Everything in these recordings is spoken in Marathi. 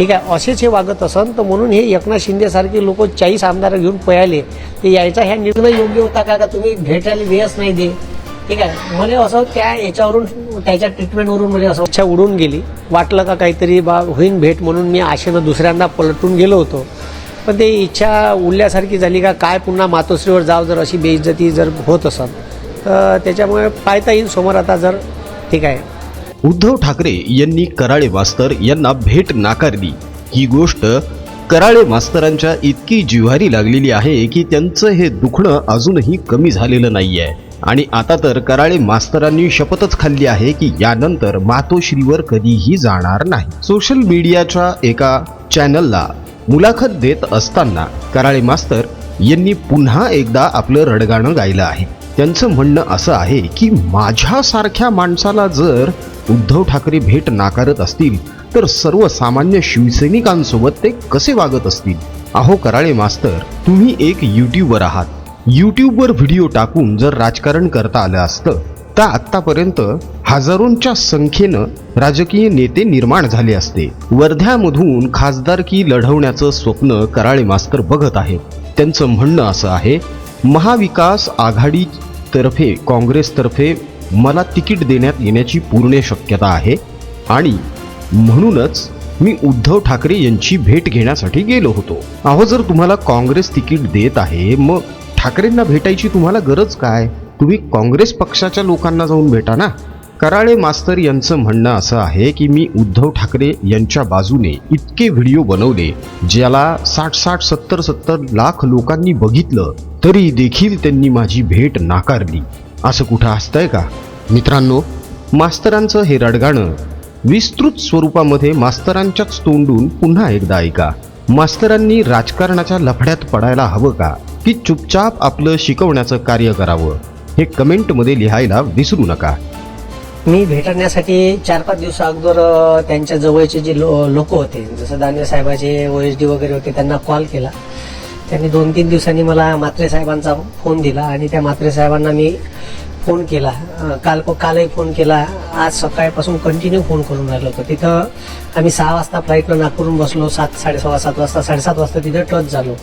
ठीक आहे असेच हे वागत असन तर म्हणून हे एकनाथ शिंदेसारखे लोक चाळीस आमदार घेऊन पळाले. ते यायचा ह्या निर्णय योग्य होता का? का तुम्ही भेटायला वेळच नाही दे? ठीक आहे मला असं त्या याच्यावरून त्याच्या ट्रीटमेंटवरून मला असं इच्छा उडून गेली. वाटलं का काहीतरी बा होईन भेट म्हणून मी आशेनं दुसऱ्यांदा पलटून गेलो होतो. पण ते इच्छा उडल्यासारखी झाली का काय पुन्हा मातोश्रीवर जाव जर अशी बेइज्जती जर होत असेल तर त्याच्यामुळे पाहता येईल समोर आता जर ठीक आहे. उद्धव ठाकरे यांनी कराळे मास्तर यांना भेट नाकारली. ही गोष्ट कराळे मास्तरांच्या इतकी जिव्हारी लागलेली आहे की त्यांचं हे दुखणं अजूनही कमी झालेलं नाहीये. आणि आता तर कराळे मास्तरांनी शपथच खाल्ली आहे की यानंतर मातोश्रीवर कधीही जाणार नाही. सोशल मीडियाच्या एका चॅनलला मुलाखत देत असताना कराळे मास्तर यांनी पुन्हा एकदा आपलं रडगाणं गायलं आहे. त्यांचं म्हणणं असं आहे की माझ्यासारख्या माणसाला जर उद्धव ठाकरे भेट नाकारत असतील तर सर्वसामान्य शिवसैनिकांसोबत ते कसे वागत असतील? अहो कराळे मास्तर तुम्ही एक युट्यूबर आहात. युट्यूबवर व्हिडिओ टाकून जर राजकारण करता आलं असतं तर आत्तापर्यंत हजारोंच्या संख्येनं राजकीय नेते निर्माण झाले असते. वर्ध्यामधून खासदारकी लढवण्याचं स्वप्न कराळे मास्तर बघत आहेत. त्यांचं म्हणणं असं आहे महाविकास आघाडीतर्फे काँग्रेसतर्फे मला तिकीट देण्यात येण्याची पूर्ण शक्यता आहे आणि म्हणूनच मी उद्धव ठाकरे यांची भेट घेण्यासाठी गेलो होतो. अहो जर तुम्हाला काँग्रेस तिकीट देत आहे मग ठाकरेंना भेटायची तुम्हाला गरज काय? तुम्ही काँग्रेस पक्षाच्या लोकांना जाऊन भेटा ना. कराळे मास्तर यांचं म्हणणं असं आहे की मी उद्धव ठाकरे यांच्या बाजूने इतके व्हिडिओ बनवले ज्याला साठ साठ सत्तर सत्तर लाख लोकांनी बघितलं तरी देखील त्यांनी माझी भेट नाकारली. असं कुठं असतंय का? मित्रांनो मास्तरांचं हे रडगाणं विस्तृत स्वरूपामध्ये मास्तरांच्याच तोंडून पुन्हा एकदा ऐका. मास्तरांनी राजकारणाच्या लफड्यात पडायला हवं का? की चुपचाप आपलं शिकवण्याचं कार्य करावं? हे कमेंटमध्ये लिहायला विसरू नका. मी भेटण्यासाठी चार पाच दिवसा अगोदर त्यांच्या जवळचे जे लो लोक होते जसं दानवे साहेबाचे ओ एस डी वगैरे होते त्यांना कॉल केला. त्यांनी दोन तीन दिवसांनी मला म्हात्रे साहेबांचा फोन दिला आणि त्या म्हात्रे साहेबांना मी फोन केला. काल कालही फोन केला. आज सकाळपासून कंटिन्यू फोन करून राहिलो होतो. तिथं आम्ही सहा वाजता फ्लाईटला नागपूरून बसलो. सात साडेसहा सात वाजता साडेसात वाजता तिथं टच झालो.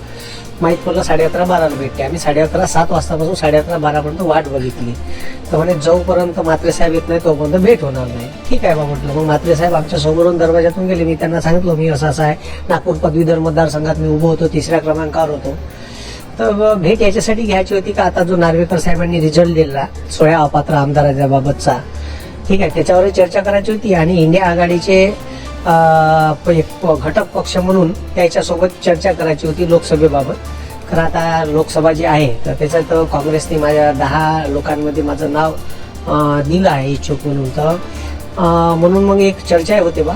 माहीत पडलं साडे अकरा बाराला भेटते. आम्ही साडे अकरा सात वाजतापासून साडे अकरा बारापर्यंत वाट बघितली. तर म्हणे जोपर्यंत मात्रे साहेब येत नाही तोपर्यंत भेट होणार नाही. ठीक आहे बा म्हटलं. मग मात्रे साहेब आमच्या समोरून दरवाजातून गेले. मी त्यांना सांगितलं मी असं असं आहे. नागपूर पदवीधर मतदारसंघात मी उभं होतो तिसऱ्या क्रमांकावर होतो. तर भेट याच्यासाठी घ्यायची होती का? आता जो नार्वेकर साहेबांनी रिझल्ट दिला सोळा अपात्र आमदाराच्या बाबतचा. ठीक आहे त्याच्यावर चर्चा करायची होती. आणि इंडिया आघाडीचे एक प- घटक पक्ष म्हणून त्याच्यासोबत चर्चा करायची होती लोकसभेबाबत. खरं आता लोकसभा जी आहे तर त्याच्यात काँग्रेसने माझ्या दहा लोकांमध्ये माझं नाव दिलं आहे इच्छुक म्हणून. तर म्हणून मग एक चर्चा होते बा.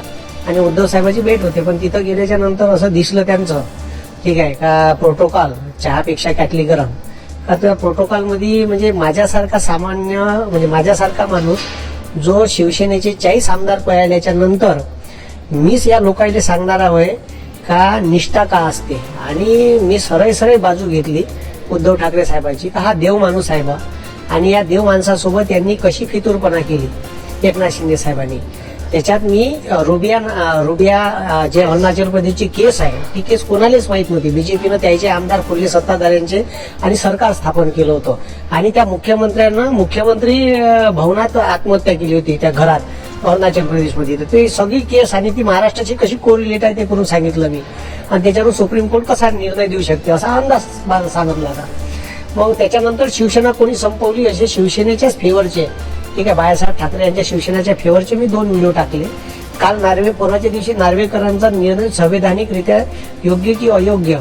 आणि उद्धव साहेबाची भेट होते पण तिथं गेल्याच्यानंतर असं दिसलं त्यांचं. ठीक आहे का प्रोटोकॉल चहापेक्षा कॅटली गरम. का त्या प्रोटोकॉलमध्ये म्हणजे माझ्यासारखा सामान्य म्हणजे माझ्यासारखा माणूस जो शिवसेनेचे चाळीस आमदार पळाल्याच्या नंतर मीच या लोकांना सांगणार आहे का निष्ठा का असते? आणि मी सरळ सरळ बाजू घेतली उद्धव ठाकरे साहेबांची का हा देव माणूस आहे बा. आणि या देव माणसासोबत यांनी कशी फितूरपणा केली? एकनाथ शिंदे साहेबांनी. त्याच्यात मी रुबिया रुबिया जे अरुणाचल प्रदेशची केस आहे ती केस कोणालाच माहीत नव्हती. बीजेपीनं त्याचे आमदार खुले सत्ताधाऱ्यांचे आणि सरकार स्थापन केलं होतं. आणि त्या मुख्यमंत्र्यांना मुख्यमंत्री भवनात आत्महत्या केली होती त्या घरात. अरुणाचल प्रदेशमध्ये. तर ते सगळी केस आणि ती महाराष्ट्राची कशी कोरिलेट आहे ते करून सांगितलं मी. आणि त्याच्यावर सुप्रीम कोर्ट कसा निर्णय देऊ शकते असा अंदाज मला सांगितला होता. मग त्याच्यानंतर शिवसेना कोणी संपवली असे शिवसेनेच्याच फेवरचे ठीक आहे बाळासाहेब ठाकरे यांच्या शिवसेनेच्या फेवरचे मी दोन व्हिडिओ टाकले. काल नार्वे परवाच्या दिवशी नार्वेकरांचा निर्णय संवैधानिकरित्या योग्य की अयोग्य?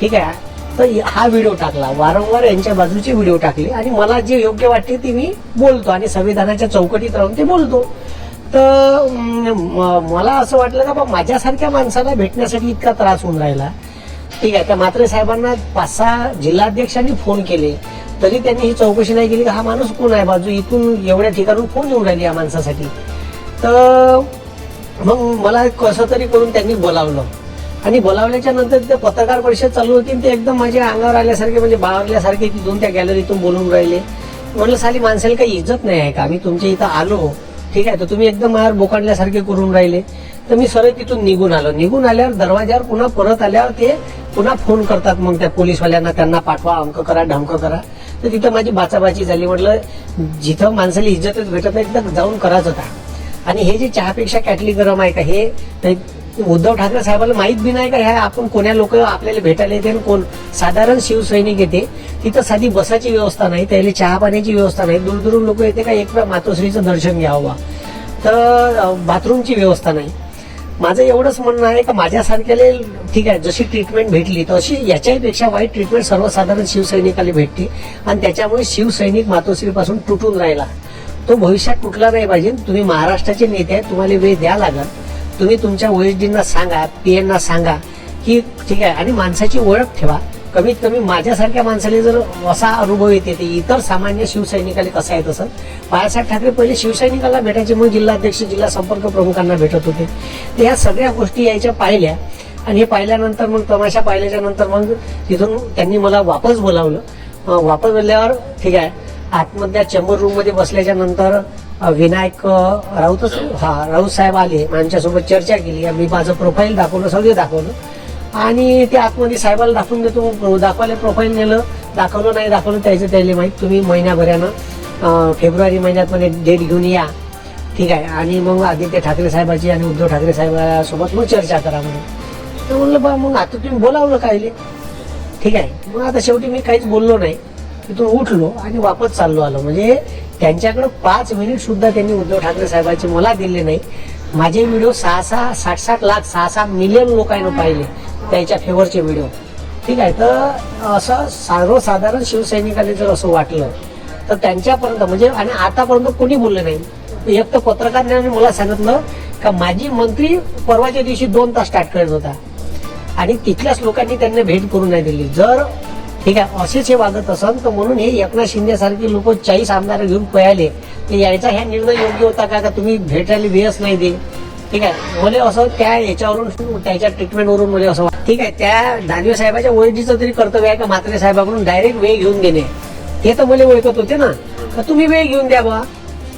ठीक आहे तर हा व्हिडिओ टाकला. वारंवार यांच्या बाजूचे व्हिडिओ टाकले. आणि मला जे योग्य वाटते ते मी बोलतो आणि संविधानाच्या चौकटीत राहून ते बोलतो. तर मला असं वाटलं का बा माझ्यासारख्या माणसाला भेटण्यासाठी इतका त्रास होऊन राहिला. ठीक आहे त्या मात्र साहेबांना पाच सहा जिल्हाध्यक्षांनी फोन केले. तरी त्यांनी ही चौकशी नाही केली की हा माणूस कोण आहे? बाजू इथून एवढ्या ठिकाणून फोन येऊन राहिली या माणसासाठी? तर मग मला कसं तरी करून त्यांनी बोलावलं. आणि बोलावल्याच्या नंतर ते पत्रकार परिषद चालू होती आणि ते एकदम माझ्या अंगावर आल्यासारखे म्हणजे बावरल्यासारखे तिथून त्या गॅलरीतून बोलून राहिले. म्हटलं साली माणसाला काही इज्जत नाही आहे का? आम्ही तुमच्या इथं आलो. ठीक आहे? तर तुम्ही एकदम माझ्यावर बोकाडल्यासारखे करून राहिले. तर मी सरळ तिथून निघून आलो. निघून आल्यावर दरवाजावर पुन्हा परत आल्यावर ते पुन्हा फोन करतात मग त्या पोलीसवाल्यांना त्यांना पाठवा अंक करा ढमकं करा. तर तिथं माझी बाचाबाची झाली. म्हटलं जिथं माणसाला इज्जतच भेटत नाही तिथं जाऊन करायचं होता आणि हे जे चहापेक्षा कॅटली गरम आहे का हे उद्धव ठाकरे साहेबांना माहीत बी नाही का ह्या आपण कोण्या लोक आपल्याला भेटायला येते आणि कोण साधारण शिवसैनिक येते तिथं साधी बसाची व्यवस्था नाही त्याला चहा पाण्याची व्यवस्था नाही दूरदूरून लोक येते का एक वेळा मातोश्रीचं दर्शन घ्यावं. तर बाथरूमची व्यवस्था नाही. माझं एवढंच म्हणणं आहे का माझ्यासारख्याला ठीक आहे जशी ट्रीटमेंट भेटली तशी याच्यापेक्षा वाईट ट्रीटमेंट सर्वसाधारण शिवसैनिकाला भेटते. आणि त्याच्यामुळे शिवसैनिक मातोश्रीपासून तुटून राहिला. तो भविष्यात तुटला नाही पाहिजे. तुम्ही महाराष्ट्राचे नेते आहेत तुम्हाला वेळ द्या लागल. तुम्ही तुमच्या ओएसडींना सांगा पीएनना सांगा की ठीक आहे आणि माणसाची ओळख ठेवा. कमीत कमी माझ्यासारख्या माणसाला जर असा अनुभव येते ते इतर सामान्य शिवसैनिकाला कसं आहे तसं? बाळासाहेब ठाकरे पहिले शिवसैनिकाला भेटायचे मग जिल्हाध्यक्ष जिल्हा संपर्क प्रमुखांना भेटत होते. तर या सगळ्या गोष्टी यायच्या पाहिल्या आणि हे पाहिल्यानंतर मग तमाशा पाहिल्याच्या नंतर मग तिथून त्यांनी मला वापस बोलावलं. वापस बोलल्यावर ठीक आहे आतमधल्या चेंबर रूममध्ये बसल्याच्या नंतर विनायक अं, राऊतच हा राऊत साहेब आले आमच्यासोबत चर्चा केली. मी माझं प्रोफाईल दाखवलं सगळे दाखवलं. आणि ते आतमध्ये साहेबाला दाखवून देतो दाखवायला प्रोफाईल नेलं. दाखवलं नाही दाखवलं त्याचं त्याला माहीत. तुम्ही महिन्याभरानं फेब्रुवारी महिन्यात मध्ये डेट घेऊन या. ठीक आहे. आणि मग आदित्य ठाकरे साहेबाची आणि उद्धव ठाकरे साहेबासोबत मग चर्चा करा म्हणून. तर म्हणलं बा मग आता तुम्ही बोलावलं कायले? ठीक आहे. मग आता शेवटी मी काहीच बोललो नाही. तिथून उठलो आणि वापस चाललो आलो. म्हणजे त्यांच्याकडं पाच मिनिट सुद्धा त्यांनी उद्धव ठाकरे साहेबांचे मला दिले नाही. माझे व्हिडिओ सहा सहा साठ साठ लाख सहा सहा मिलियन लोकांना पाहिले त्यांच्या फेवरचे व्हिडिओ ठीक आहे तर असं सर्वसाधारण शिवसैनिकांनी जर असं वाटलं तर त्यांच्यापर्यंत म्हणजे आणि आतापर्यंत कोणी बोललं नाही. एक तर पत्रकारांनी मला सांगितलं का माझी मंत्री परवाच्या दिवशी दोन तास स्टार्ट करत होता. आणि तिथल्याच लोकांनी त्यांना भेट करू नाही दिली. जर ठीक आहे असेच हे वागत असन तर म्हणून हे एकनाथ शिंदे सारखे लोक चाळीस आमदार घेऊन पळाले. तर यायचा ह्या निर्णय योग्य होता का का तुम्ही भेटायला वेळच नाही दे ठीक आहे मला असं त्या याच्यावरून त्याच्या ट्रीटमेंटवरून मला असं ठीक आहे त्या दानवे साहेबाच्या ओळखीचं तरी कर्तव्य आहे का म्हात्रे साहेबाकडून डायरेक्ट वेळ घेऊन देणे हे तर मला ओळखत होते ना. तर तुम्ही वेळ घेऊन द्या बा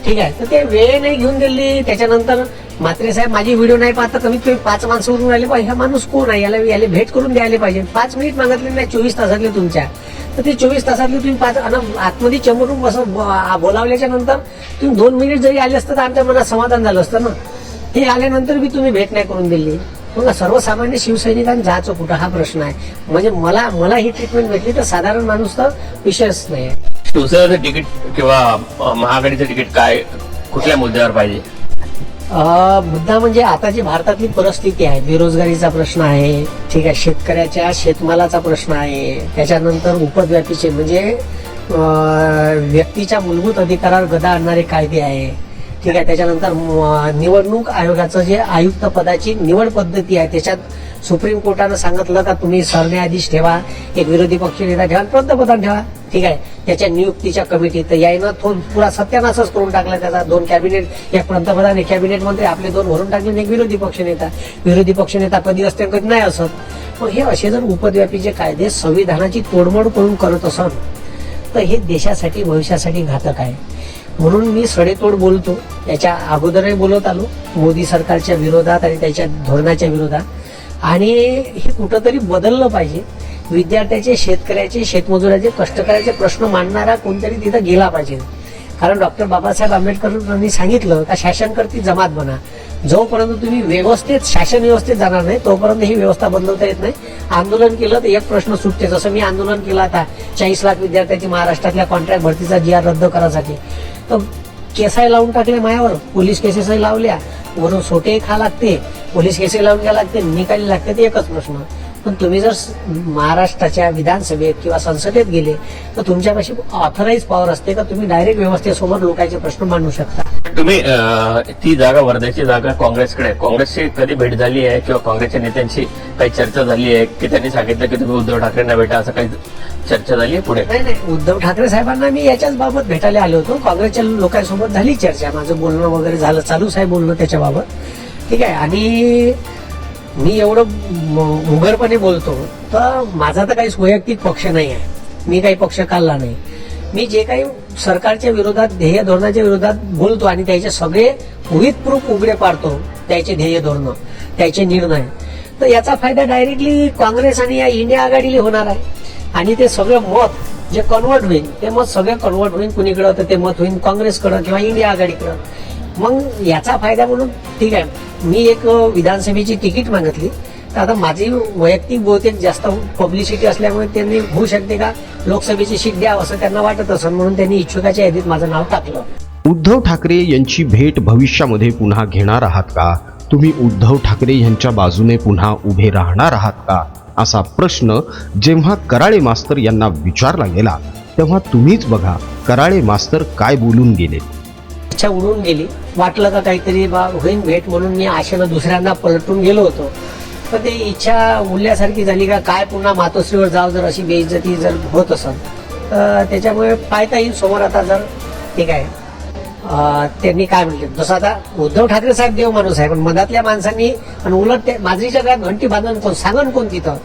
ठीक आहे. तर ते वेळ नाही घेऊन दिली त्याच्यानंतर मात्रे साहेब माझी व्हिडिओ नाही पाहता कमीत कमी पाच माणसं उरून राहिले पाहिजे. हा माणूस कोण आहे? याला याला भेट करून द्यायला पाहिजे. पाच मिनिट मागितले नाही चोवीस तासातले तुमच्या. तर ते चोवीस तासातले तुम्ही पाच आणि आतमध्ये चमरून बस बोलावल्याच्या नंतर तुम्ही दोन मिनिट जरी आले असतं तर आमच्या मनात समाधान झालं असतं ना. ते आल्यानंतर बी तुम्ही भेट नाही करून दिली. मग सर्वसामान्य शिवसैनिकांना जायचं कुठं? हा प्रश्न आहे. म्हणजे मला मला ही ट्रीटमेंट भेटली तर साधारण माणूस तर विषयच नाही. आहे शिवसेनेचं तिकीट किंवा अ, महाआघाडीचं तिकीट काय कुठल्या मुद्द्यावर पाहिजे? मुद्दा म्हणजे आता जी भारतातली परिस्थिती आहे बेरोजगारीचा प्रश्न आहे ठीक आहे शेतकऱ्याच्या शेतमालाचा प्रश्न आहे त्याच्यानंतर उपद्व्यापीचे म्हणजे व्यक्तीच्या मूलभूत अधिकारावर गदा आणणारे कायदे आहे ठीक आहे त्याच्यानंतर निवडणूक आयोगाचं जे आयुक्त पदाची निवड पद्धती आहे त्याच्यात सुप्रीम कोर्टानं सांगितलं का तुम्ही सरन्यायाधीश ठेवा एक विरोधी पक्ष नेता ठेवा पंतप्रधान ठेवा. ठीक आहे? त्याच्या नियुक्तीच्या कमिटीत तर यायनं थोन पुरा सत्यानाशच करून टाकला त्याचा दोन कॅबिनेट एक पंतप्रधान एक कॅबिनेट मंत्री आपले दोन भरून टाकले एक विरोधी पक्षनेता विरोधी पक्षनेता कधी असते कधी नाही असत. मग हे असे जर उपद्व्यापीचे कायदे संविधानाची तोडमोड करून करत असन तर हे देशासाठी भविष्यासाठी घातक आहे. म्हणून मी सडेतोड बोलतो. याच्या अगोदरही बोलत आलो. मोदी सरकारच्या विरोधात आणि त्याच्या धोरणाच्या विरोधात. आणि हे कुठंतरी बदललं पाहिजे. विद्यार्थ्याचे शेतकऱ्याचे शेतमजुराचे कष्टकऱ्याचे प्रश्न मांडणारा कोणतरी तिथं गेला पाहिजे. कारण डॉक्टर बाबासाहेब आंबेडकरांनी सांगितलं का शासनकर्ती जमात बना. जोपर्यंत तुम्ही व्यवस्थित शासन व्यवस्थेत जाणार नाही तोपर्यंत ही व्यवस्था बदलवता येत नाही. आंदोलन केलं तर एक प्रश्न सुटते. जसं मी आंदोलन केलं आता चाळीस लाख विद्यार्थ्यांची महाराष्ट्रातल्या कॉन्ट्रॅक्ट भरतीचा जी आर रद्द करायसाठी. तर केसाय लावून टाकले मायावर पोलीस केसेसही लावल्या. वरून सोटे खा लागते पोलीस केसे लावून घ्या लागते निकाली लागते ते एकच प्रश्न. पण तुम्ही जर महाराष्ट्राच्या विधानसभेत किंवा संसदेत गेले तर तुमच्यापाशी ऑथराईज पॉवर असते का? तुम्ही डायरेक्ट व्यवस्थेसमोर लोकांचे प्रश्न मांडू शकता. तुम्ही ती जागा वर्ध्याची जागा काँग्रेसकडे आहे. काँग्रेसची कधी भेट झाली आहे किंवा काँग्रेसच्या नेत्यांशी काही चर्चा झाली आहे की त्यांनी सांगितलं की तुम्ही उद्धव ठाकरेंना भेटा असं काही चर्चा झाली आहे पुढे? नाही नाही. उद्धव ठाकरे साहेबांना मी याच्याच बाबत भेटायला आलो होतो. काँग्रेसच्या लोकांसोबत झाली चर्चा. माझं बोलणं वगैरे झालं. चालूच आहे बोलणं त्याच्याबाबत. ठीक आहे. आणि मी एवढं उघडपणे बोलतो तर माझा तर काही वैयक्तिक पक्ष नाही आहे. मी काही पक्ष काढला नाही. मी जे काही सरकारच्या विरोधात ध्येय धोरणाच्या विरोधात बोलतो आणि त्याचे सगळे विथ प्रूफ उघडे पाडतो त्याचे ध्येय धोरणं त्याचे निर्णय. तर याचा फायदा डायरेक्टली काँग्रेस आणि या इंडिया आघाडीला होणार आहे. आणि ते सगळं मत जे कन्वर्ट होईल ते मत सगळं कन्वर्ट होईल कुणीकडं तर ते मत होईल काँग्रेसकडं किंवा इंडिया आघाडीकडं. मग याचा फायदा म्हणून ठीक आहे. मी एक विधानसभेची तिकीट मागितली. तर आता माझी वैयक्तिक बहुतेक जास्त पब्लिसिटी असल्यामुळे त्यांनी होऊ शकते का? लोकसभेची सीट द्या असं त्यांना वाटत असं म्हणून त्यांनी इच्छुकाच्या यादीत माझं नाव टाकलं. उद्धव ठाकरे यांची भेट भविष्यामध्ये पुन्हा घेणार आहात का? तुम्ही उद्धव ठाकरे यांच्या बाजूने पुन्हा उभे राहणार आहात का? असा प्रश्न जेव्हा कराळे मास्तर यांना विचारला गेला तेव्हा तुम्हीच बघा कराळे मास्तर काय बोलून गेले. इच्छा उडून गेली. वाटलं का काहीतरी बा होईन भेट म्हणून मी आशेनं दुसऱ्यांदा पलटून गेलो होतो. पण ते इच्छा उडल्यासारखी झाली का काय पुन्हा मातोश्रीवर जाव जर अशी बेइज्जती जर होत असेल तर त्याच्यामुळे पाहता येईल समोर आता जर. ठीक आहे. त्यांनी काय म्हटले जसं आता उद्धव ठाकरे साहेब देव माणूस आहे पण मधातल्या माणसांनी आणि उलट ते माझी घरात घंटी बांधून कोण सांगन कोण तिथं?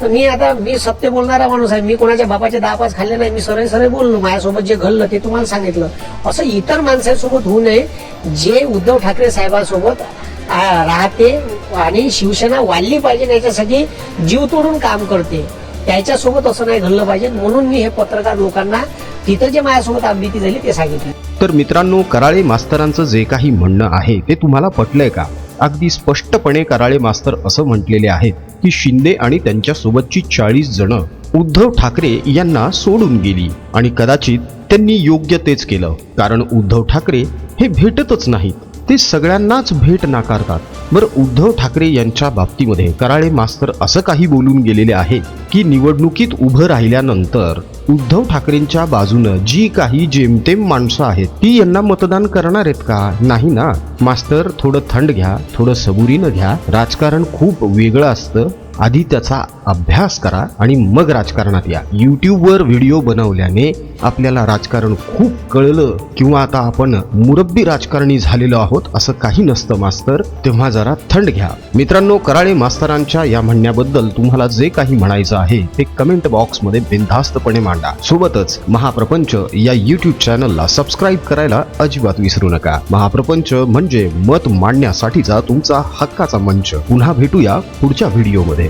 तर मी आता मी सत्य बोलणारा माणूस आहे मी कोणाच्या बापाचे दहा पाच खाल्ले नाही मी सरळ सरळ बोललो माझ्यासोबत जे घडलं ते तुम्हाला सांगितलं. असं इतर माणसांसोबत होऊ नये जे उद्धव ठाकरे साहेबांसोबत राहते आणि शिवसेना वाढली पाहिजे याच्यासाठी जीव तोडून काम करते. त्याच्यासोबत असं नाही घडलं पाहिजे म्हणून मी हे पत्रकार लोकांना तिथं जे माझ्यासोबत अभीती झाली ते सांगितलं. तर मित्रांनो कराळे मास्तरांचं जे काही म्हणणं आहे ते तुम्हाला पटलंय का? अगदी स्पष्टपणे कराळे मास्तर असं म्हटलेले आहेत की शिंदे आणि त्यांच्या सोबतची चाळीस जण उद्धव ठाकरे यांना सोडून गेली आणि कदाचित त्यांनी योग्य तेच केलं. कारण उद्धव ठाकरे हे भेटतच नाहीत. ते सगळ्यांनाच भेट नाकारतात. बरं उद्धव ठाकरे यांच्या बाबतीमध्ये कराळे मास्तर असं काही बोलून गेलेले आहे की निवडणुकीत उभं राहिल्यानंतर उद्धव ठाकरेंच्या बाजूनं जी काही जेमतेम माणसं आहेत ती यांना मतदान करणार आहेत का? नाही ना? मास्तर थोडं थंड घ्या थोडं सबुरीनं घ्या. राजकारण खूप वेगळं असतं. आधी त्याचा अभ्यास करा आणि मग राजकारणात या. यूट्यूबवर व्हिडिओ बनवल्याने आपल्याला राजकारण खूप कळलं किंवा आता आपण मुरब्बी राजकारणी झालेलो आहोत असं काही नसतं मास्तर. तेव्हा जरा थंड घ्या. मित्रांनो कराळे मास्तरांच्या या म्हणण्याबद्दल तुम्हाला जे काही म्हणायचं आहे ते कमेंट बॉक्समध्ये बिनधास्तपणे मांडा. सोबतच महाप्रपंच या यूट्यूब चॅनलला सबस्क्राईब करायला अजिबात विसरू नका. महाप्रपंच म्हणजे मत मांडण्यासाठीचा तुमचा हक्काचा मंच. पुन्हा भेटूया पुढच्या व्हिडिओमध्ये